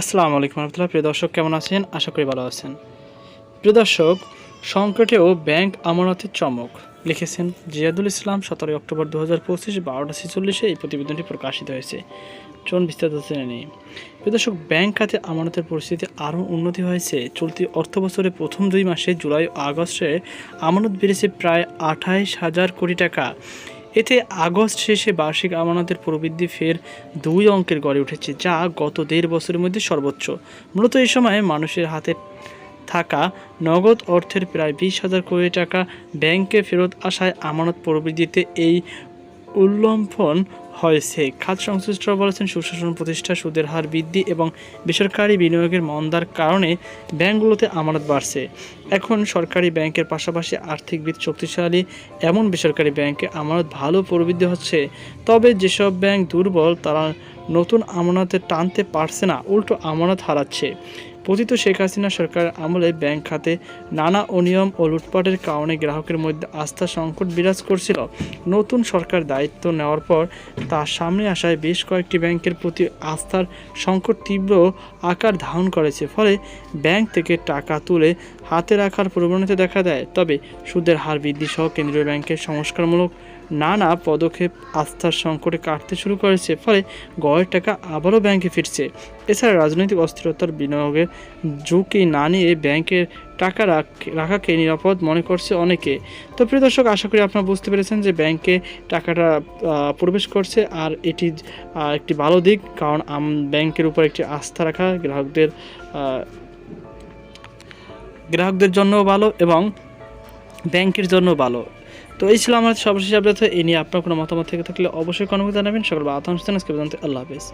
আসসালামু আলাইকুম রহমতুল্লাহ। প্রিয় দর্শক, কেমন আছেন? আশা করি ভালো আছেন। প্রিয় দর্শক সংকটেও ব্যাংক আমানতের চমক। লিখেছেন, জিয়াদুল ইসলাম, সতেরোই অক্টোবর দু হাজার পঁচিশ, বারোটা ছেচল্লিশে এই প্রতিবেদনটি প্রকাশিত হয়েছে। চলুন বিস্তারিত জেনে নেই। প্রিয় দর্শক, ব্যাংক খাতে আমানতের পরিস্থিতি আরও উন্নতি হয়েছে। চলতি অর্থ বছরের প্রথম দুই মাসে জুলাই ও আগস্টে আমানত বেড়েছে প্রায় আঠাইশ হাজার কোটি টাকা। এতে আগস্ট শেষে বার্ষিক আমানতের প্রবৃদ্ধি ফের দুই অঙ্কের গড়ে উঠেছে, যা গত দেড় বছরের মধ্যে সর্বোচ্চ। মূলত এই সময়ে মানুষের হাতে থাকা নগদ অর্থের প্রায় বিশ হাজার কোটি টাকা ব্যাংকে ফেরত আসায় আমানত প্রবৃদ্ধিতে এই উল্লম্ফন হয়েছে। খাত সংশ্লিষ্টরা বলেছেন, সুশাসন প্রতিষ্ঠা, সুদের হার বৃদ্ধি এবং বেসরকারি বিনিয়োগের মন্দার কারণে ব্যাংকগুলোতে আমানত বাড়ছে। এখন সরকারি ব্যাংকের পাশাপাশি আর্থিক ভিত শক্তিশালী এমন বেসরকারি ব্যাংকে আমানত ভালো প্রবৃদ্ধি হচ্ছে। তবে যেসব ব্যাংক দুর্বল, তারা নতুন আমানতে টানতে পারছে না, উল্টো আমানত হারাচ্ছে। পতিত শেখ হাসিনা সরকার আমলে ব্যাংক খাতে নানা অনিয়ম ও লুটপাটের কারণে গ্রাহকের মধ্যে আস্থা সংকট বিরাজ করছিল। নতুন সরকার দায়িত্ব নেওয়ার পর তার সামনে আসায় বেশ কয়েকটি ব্যাংকের প্রতি আস্থার সংকট তীব্র আকার ধারণ করেছে। ফলে ব্যাংক থেকে টাকা তুলে হাতে রাখার প্রবণতা দেখা দেয়। তবে সুদের হার বৃদ্ধি সহ কেন্দ্রীয় ব্যাংকের সংস্কারমূলক নানা পদক্ষেপ আস্থার সংকটে কাটতে শুরু করেছে, ফলে গড়ের টাকা আবারও ব্যাংকে ফিরছে। এছাড়া রাজনৈতিক অস্থিরতার বিনিয়োগের ঝুঁকি না নিয়ে ব্যাংকের টাকা রাখ- রাখাকে নিরাপদ মনে করছে অনেকে। তো প্রিয় দর্শক, আশা করি আপনারা বুঝতে পেরেছেন যে ব্যাংকে টাকাটা প্রবেশ করছে, আর এটি একটি ভালো দিক, কারণ ব্যাংকের উপর একটি আস্থা রাখা গ্রাহকদের গ্রাহকদের জন্য ভালো এবং ব্যাংকের জন্য ভালো। তো এই ছিল আমার সর্বশেষ আপডেট এই নিয়ে আপনার কোনো মতামত থেকে থাকলে অবশ্যই কোনো জানাবেন। সকল আতঙ্ক আল্লাহ হাফেজ।